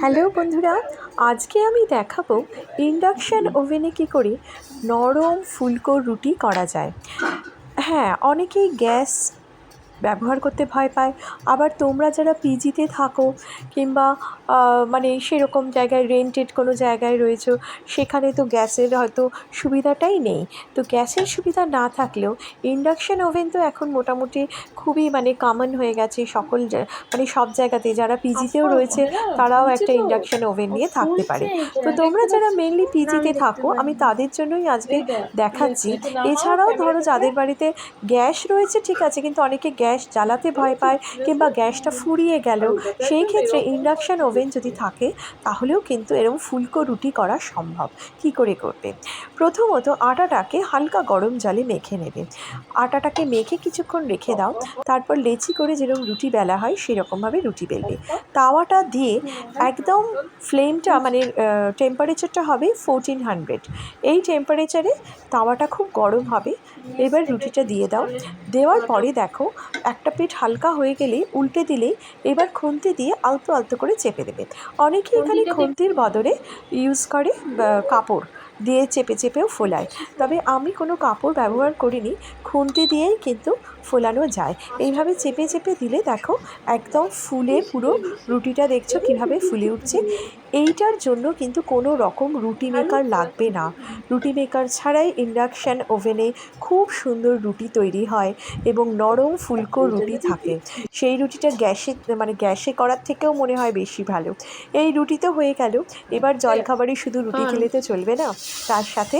Hello বন্ধুরা, আজকে আমি দেখাবো ইন্ডাকশান ওভেনে কী করে নরম ফুলকো রুটি করা যায়। হ্যাঁ অনেকেই গ্যাস ব্যবহার করতে ভয় পায়। আবার তোমরা যারা পিজিতে থাকো কিংবা মানে সেরকম জায়গায় রেন্টেড কোনো জায়গায় রয়েছো সেখানে তো গ্যাসের হয়তো সুবিধাটাই নেই। তো গ্যাসের সুবিধা না থাকলেও ইন্ডাকশান ওভেন তো এখন মোটামুটি খুবই মানে কমন হয়ে গেছে সকল মানে সব জায়গাতে যারা পিজিতেও রয়েছে তারাও একটা ইন্ডাকশান ওভেন নিয়ে থাকতে পারে। তো তোমরা যারা মেনলি পিজিতে থাকো আমি তাদের জন্যই আজকে দেখাচ্ছি। এছাড়াও ধরো যাদের বাড়িতে গ্যাস রয়েছে ঠিক আছে কিন্তু অনেকে গ্যাস জ্বালাতে ভয় পায় কিংবা গ্যাসটা ফুরিয়ে গেল সেই ক্ষেত্রে ইন্ডাকশান ওভেন যদি থাকে, তাহলেও কিন্তু এরকম ফুলকো রুটি করা সম্ভব। কি করে করবে? প্রথমত আটাটাকে হালকা গরম জলে মেখে নেবে। আটাটাকে মেখে কিছুক্ষণ রেখে দাও, তারপর লেচি করে যেরকম রুটি বেলা হয়, সেরকমভাবে রুটি বেলবে। তাওয়াটা দিয়ে একদম ফ্লেমটা মানে টেম্পারেচারটা হবে ফোরটিন হান্ড্রেড এই টেম্পারেচারে তাওয়াটা খুব গরম হবে। এবার রুটিটা দিয়ে দাও। দেওয়ার পরে দেখো একটা পিঠ হালকা হয়ে গেলেই উল্টে দিলেই এবার খুন্তি দিয়ে আলতো আলতো করে চেপে দেবে। অনেকে এখানে খুন্তির বদলে ইউজ করে কাপড় দিয়ে চেপে চেপেও ফোলায়। তবে আমি কোনো কাপড় ব্যবহার করিনি খুন্তি দিয়েই কিন্তু ফোলানো যায়। এইভাবে চেপে চেপে দিলে দেখো একদম ফুলে পুরো রুটিটা দেখছ কীভাবে ফুলে উঠছে। এইটার জন্য কিন্তু কোনো রকম রুটি মেকার লাগবে না। রুটি মেকার ছাড়াই ইন্ডাকশান ওভেনে খুব সুন্দর রুটি তৈরি হয় এবং নরম ফুলকো রুটি থাকে। সেই রুটিটা গ্যাসে মানে গ্যাসে করার থেকেও মনে হয় বেশি ভালো। এই রুটি তো হয়ে গেল। এবার জলখাবারে শুধু রুটি খেলে তো চলবে না। তার সাথে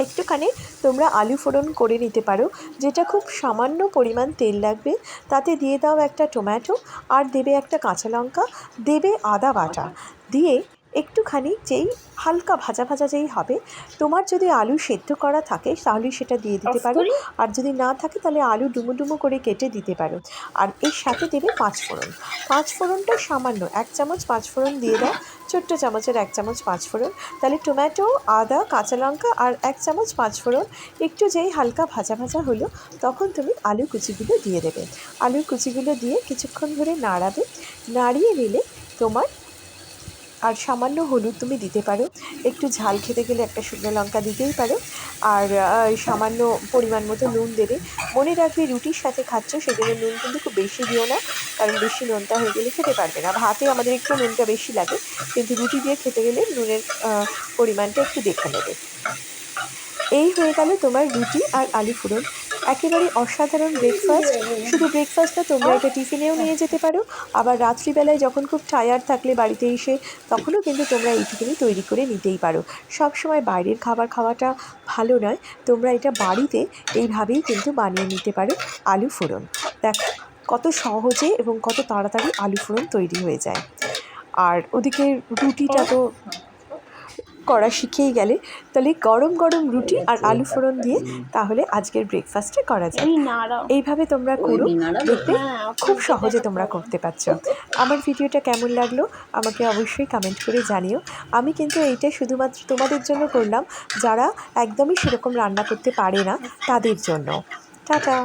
একটুখানি তোমরা আলু ফোড়ন করে নিতে পারো, যেটা খুব সামান্য পরিমাণ তেল লাগবে। তাতে দিয়ে দাও একটা টমেটো, আর দেবে একটা কাঁচা লঙ্কা, দেবে আদা বাটা। দিয়ে একটুখানি যেই হালকা ভাজা ভাজা যেই হবে তোমার যদি আলু সেদ্ধ করা থাকে তাহলে সেটা দিয়ে দিতে পারো। আর যদি না থাকে তাহলে আলু ডুমো ডুমো করে কেটে দিতে পারো। আর এর সাথে দেবে পাঁচ ফোড়ন। পাঁচ ফোড়নটা সামান্য এক চামচ পাঁচ ফোড়ন দিয়ে দাও। ছোট্ট চামচের এক চামচ পাঁচ ফোড়ন। তাহলে টমেটো আদা কাঁচা লঙ্কা আর এক চামচ পাঁচ ফোড়ন। একটু যেই হালকা ভাজা ভাজা হলো তখন তুমি আলু কুচিগুলো দিয়ে দেবে। আলুর কুচিগুলো দিয়ে কিছুক্ষণ ধরে নাড়াবে। নাড়িয়ে নিলে তোমার আর সামান্য হলুদ তুমি দিতে পারো। একটু ঝাল খেতে গেলে একটা শুকনো লঙ্কা দিতেই পারো। আর সামান্য পরিমাণ মতো নুন দেবে। মনে রাখবে রুটির সাথে খাচ্ছ, সেজন্য নুন কিন্তু খুব বেশি দিও না। কারণ বেশি নুনটা হয়ে গেলে খেতে পারবে না। ভাতে আমাদের একটু নুনটা বেশি লাগে। কিন্তু রুটি দিয়ে খেতে গেলে নুনের পরিমাণটা একটু দেখে নেবে। এই হয়ে গেল তোমার রুটি আর আলু ফুরন একেবারে অসাধারণ ব্রেকফাস্ট শুধু ব্রেকফাস্ট না, তোমরা এটা টিফিনেও নিয়ে যেতে পারো। আবার রাত্রিবেলায় যখন খুব টায়ার্ড থাকলে বাড়িতে এসে, তখনও কিন্তু তোমরা এই এইটুকুনি তৈরি করে নিতেই পারো। সব সময় বাইরের খাবার খাওয়াটা ভালো নয়। তোমরা এটা বাড়িতে এইভাবেই কিন্তু বানিয়ে নিতে পারো আলু ফোড়ন। দেখো, কত সহজে এবং কত তাড়াতাড়ি আলু ফোড়ন তৈরি হয়ে যায়। আর ওদিকে রুটিটা তো করা শিখেই গেলে। তাহলে গরম গরম রুটি আর আলু ফোড়ন দিয়ে তাহলে আজকের ব্রেকফাস্টে করা যায়। এই এইভাবে তোমরা করো। দেখবে হ্যাঁ, খুব সহজে তোমরা করতে পারছ। আমার ভিডিওটা কেমন লাগল আমাকে অবশ্যই কমেন্ট করে জানিও। আমি কিন্তু এইটা শুধুমাত্র তোমাদের জন্য করলাম। যারা একদমই সেরকম রান্না করতে পারে না তাদের জন্য। টাটা।